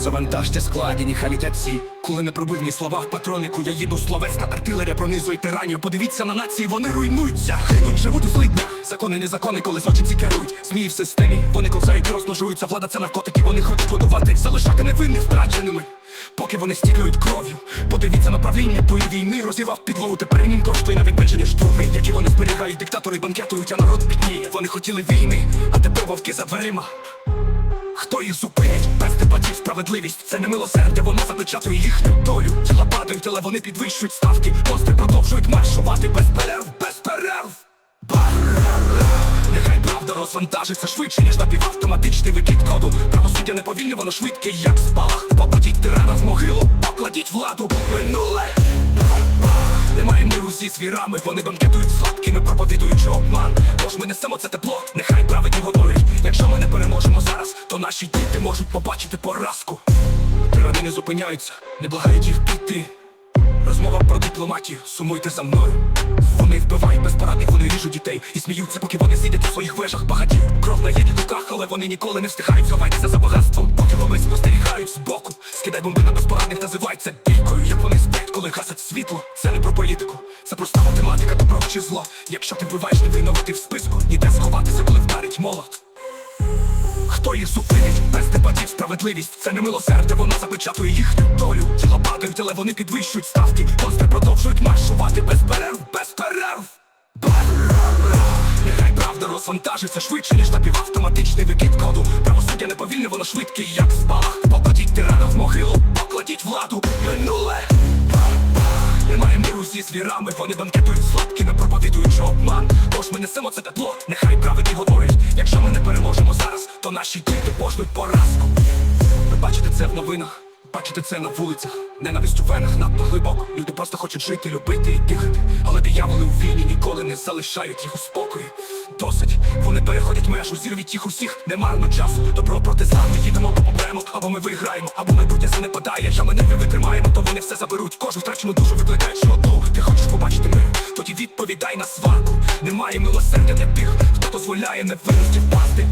Завантажте складені халітяці Коли не пробивні слова в патронику Я їду словесна артилерія пронизує тиранію. Подивіться на нації, вони руйнуються. Тут живуть у злиднях. Закони незакони, коли злочинці керують. Змії в системі, вони ковзають і розмножуються. Влада це наркотики, вони хочуть годувати. Залишати невинних втраченими. Поки вони стікають кров'ю. Подивіться на правління тої війни. Розірвав підлогу, тепер їм коштує на відбенчені штурми. Які вони зберігають, диктатори банкетують, а народ бідніє. Вони хотіли війни, а тепер вовки за дверима. Хто їх зупинить? Без справедливість Це не милосердя, воно запечатує їхню долю. Тіла падають, але вони підвищують ставки Монстри продовжують маршувати без перерв, без перерв. Нехай правда розвантажиться швидше, ніж напівавтоматичний викид коду. Правосуддя не повільне, воно швидке, як спалах. Покладіть тирана в могилу, покладіть владу минуле. Немає миру зі звірами, вони банкетують сладкими, проповідуючи обман. Тож ми несемо це тепло, наші діти можуть побачити поразку. Тирани не зупиняються, не благають їх піти. Розмова про дипломатію, сумуйте за мною. Вони вбивають безпорадних, вони ріжуть дітей і сміються, поки вони сидять у своїх вежах багатів. Кров на їхніх руках, але вони ніколи не встигають Ховайтеся за багатством, поки вони спостерігають збоку. Скидай бомби на безпорадних, називай це бійкою. Як вони сплять, коли гасять світло. Це не про політику, це проста математика, добро чи зло. Якщо ти вбиваєш невинного, ти в списку, ніде сховатися, коли вдарить молот. Хто їх зупинить? Без дебатів справедливість. Це не милосердя, воно запечатує їхню долю. Тіла падають, але вони підвищують ставки. Монстри продовжують маршувати без перерв, без перерв. Нехай правда розвантажиться швидше, ніж напівавтоматичний викид коду. Правосуддя не повільне, воно швидке, як спалах. Покладіть тирана в могилу, покладіть владу. Минуле. Немає миру зі звірами, вони банкетують сладкими, проповідуючи обман. Тож ми несемо це тепло, нехай праведні говорять. Якщо ми не переможемо то наші діти пожнуть поразку. Ви бачите це в новинах, бачите це на вулицях, ненависть у венах надто глибоко. Люди просто хочуть жити, любити і дихати. Але дияволи у війні ніколи не залишають їх у спокої. Досить, вони переходять межу, зірвіть їх усіх, не марно часу. Добро проти зла, ми їдемо по побремо, або ми виграємо, або майбутнє занепадає. Якщо ми не витримаємо, то вони все заберуть. Кожну втрачену душу викликають одну. Ти хочеш побачити мир, тоді відповідай на сварку. Немає милосердя для тих, хто дозволяє невинності впасти.